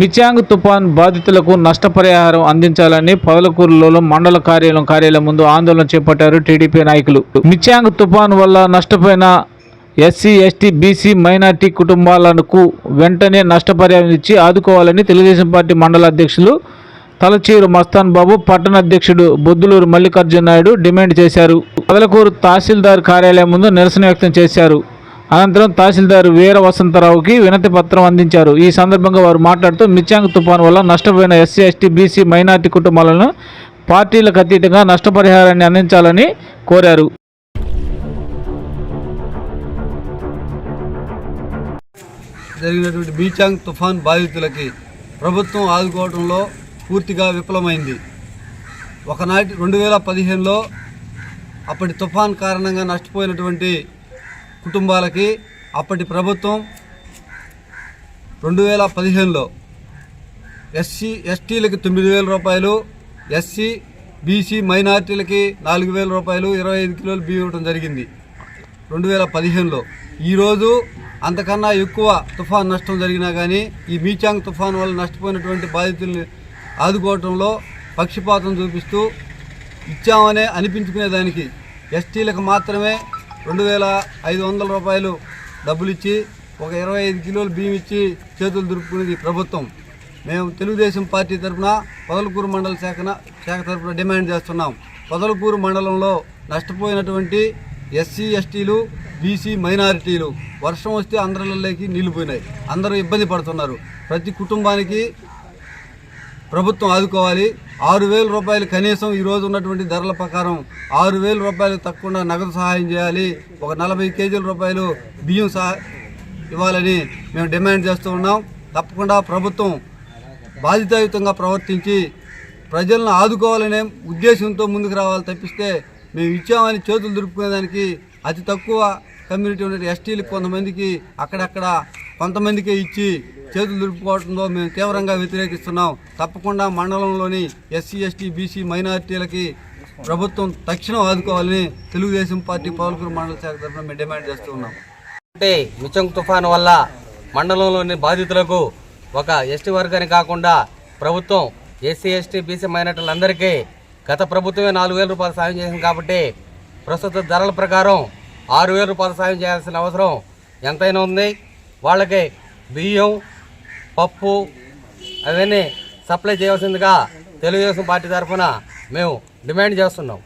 నిచాంగ్ తుఫాన్ బాధితులకు నష్టపరిహారం అందించాలని పొదలకూరులో మండల కార్యాలయం కార్యాలయం ముందు ఆందోళన చేపట్టారు టీడీపీ నాయకులు. నిచాంగ్ తుఫాన్ వల్ల నష్టపోయిన ఎస్సీ ఎస్టీ బీసీ మైనార్టీ కుటుంబాలకు వెంటనే నష్టపరిహారం ఇచ్చి ఆదుకోవాలని తెలుగుదేశం పార్టీ మండల అధ్యక్షులు తలచీరు మస్తాన్ బాబు పట్టణ అధ్యక్షుడు బొద్దులూరు మల్లికార్జున నాయుడు డిమాండ్ చేశారు. పదలకూరు తహసీల్దార్ కార్యాలయం ముందు నిరసన వ్యక్తం చేశారు. అనంతరం తహసీల్దార్ వీర వసంతరావుకి వినతి పత్రం అందించారు. ఈ సందర్భంగా వారు మాట్లాడుతూ మిచ్చాంగ్ తుఫాను వల్ల నష్టపోయిన ఎస్సీ ఎస్టీ బీసీ మైనార్టీ కుటుంబాలను పార్టీలకు అతీతంగా నష్టపరిహారాన్ని అందించాలని కోరారు. జరిగినటువంటి బీచాంగ్ తుఫాన్ బాధితులకి ప్రభుత్వం ఆదుకోవడంలో పూర్తిగా విఫలమైంది. ఒకనాటి రెండు వేల పదిహేనులో అప్పటి తుఫాన్ కారణంగా నష్టపోయినటువంటి కుటుంబాలకి అప్పటి ప్రభుత్వం రెండు వేల పదిహేనులో ఎస్సీ ఎస్టీలకి తొమ్మిది వేల రూపాయలు ఎస్సీ బీసీ మైనార్టీలకి నాలుగు వేల రూపాయలు ఇరవై ఐదు కిలోలు బియ్యం ఇవ్వడం జరిగింది. రెండు వేల పదిహేనులో ఈరోజు అంతకన్నా ఎక్కువ తుఫాన్ నష్టం జరిగినా కానీ ఈ మీచాంగ్ తుఫాన్ వల్ల నష్టపోయినటువంటి బాధితుల్ని ఆదుకోవటంలో పక్షపాతం చూపిస్తూ ఇచ్చామనే అనిపించుకునేదానికి ఎస్టీలకు మాత్రమే రెండు వేల ఐదు వందల రూపాయలు డబ్బులు ఇచ్చి ఒక ఇరవై ఐదు కిలోలు బియ్యం ఇచ్చి చేతులు దురుపుకునేది ప్రభుత్వం. మేము తెలుగుదేశం పార్టీ తరఫున పొదలకూరు మండల శాఖన శాఖ తరఫున డిమాండ్ చేస్తున్నాం. పొదలకూరు మండలంలో నష్టపోయినటువంటి ఎస్సీ ఎస్టీలు బీసీ మైనారిటీలు వర్షం వస్తే అందరిలోకి నీళ్ళు పోయినాయి. అందరూ ఇబ్బంది పడుతున్నారు. ప్రతి కుటుంబానికి ప్రభుత్వం ఆదుకోవాలి. ఆరు వేల రూపాయలు కనీసం ఈ రోజు ఉన్నటువంటి ధరల ప్రకారం ఆరు వేల రూపాయలు తక్కువ నగదు సహాయం చేయాలి. ఒక నలభై కేజీల రూపాయలు బియ్యం సహా ఇవ్వాలని మేము డిమాండ్ చేస్తూ ఉన్నాం. తప్పకుండా ప్రభుత్వం బాధ్యతాయుతంగా ప్రవర్తించి ప్రజలను ఆదుకోవాలనే ఉద్దేశంతో ముందుకు రావాలి తప్పిస్తే మేము ఇచ్చామని చేతులు దురుపుకునేదానికి అతి తక్కువ కమ్యూనిటీ ఉన్న ఎస్టీలకు కొంతమందికి అక్కడక్కడ కొంతమందికే ఇచ్చి చేతులు దులుపుకోవడంతో మేము తీవ్రంగా వ్యతిరేకిస్తున్నాం. తప్పకుండా మండలంలోని ఎస్సీ ఎస్టీ బీసీ మైనారిటీలకి ప్రభుత్వం తక్షణం ఆదుకోవాలని తెలుగుదేశం పార్టీ పౌలకూరు మండల శాఖ తరఫున మేము డిమాండ్ చేస్తూ ఉన్నాం. అంటే మిచంగ్ తుఫాను వల్ల మండలంలోని బాధితులకు ఒక ఎస్టీ వర్గాన్ని కాకుండా ప్రభుత్వం ఎస్సీ ఎస్టీ బీసీ మైనార్టీలందరికీ గత ప్రభుత్వమే నాలుగు వేల రూపాయలు సాయం చేసింది కాబట్టి ప్రస్తుత ధరల ప్రకారం ఆరు వేల రూపాయలు సాయం చేయాల్సిన అవసరం ఎంతైనా ఉంది. వాళ్ళకి బియ్యం పప్పు అవన్నీ సప్లై చేయవలసిందిగా తెలుగుదేశం పార్టీ తరఫున మేము డిమాండ్ చేస్తున్నాం.